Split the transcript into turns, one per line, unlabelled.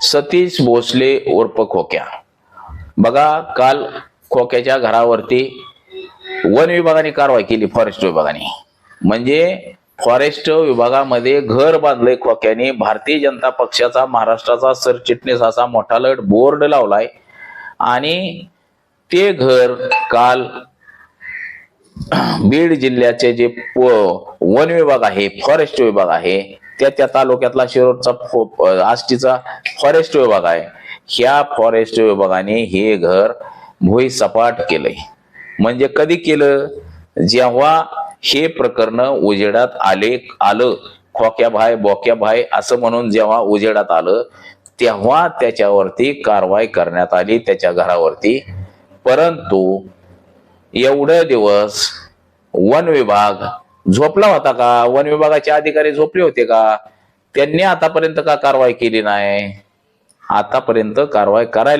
सतीश भोसले उर्फ खोक्या. बघा काल खोक्याच्या घरावरती वन विभागाने कारवाई केली फॉरेस्ट विभागाने. म्हणजे फॉरेस्ट विभागामध्ये घर बांधले खोक्याने. भारतीय जनता पक्षाचा महाराष्ट्राचा सरचिटणीस असा मोठा लढ बोर्ड लावलाय. आणि ते घर काल बीड जिल्ह्याचे जे प- वन विभाग आहे फॉरेस्ट विभाग आहे त्या त्या तालुक्यातला शिरोडचा फो- आष्टीचा फॉरेस्ट विभाग आहे. ह्या फॉरेस्ट विभागाने हे घर भुईसपाट केलंय. म्हणजे कधी केलं? जेव्हा हे प्रकरण उजेडात आले आलं खोक्या भाय बोक्या भाय असं म्हणून जेव्हा उजेडात आलं तेव्हा त्याच्यावरती कारवाई करण्यात आली त्याच्या घरावरती. परंतु एवढे दिवस वन विभाग झोपला होता का? वन विभागाचे अधिकारी झोपले होते का? त्यांनी आतापर्यंत का कारवाई केली नाही? आतापर्यंत कारवाई करायला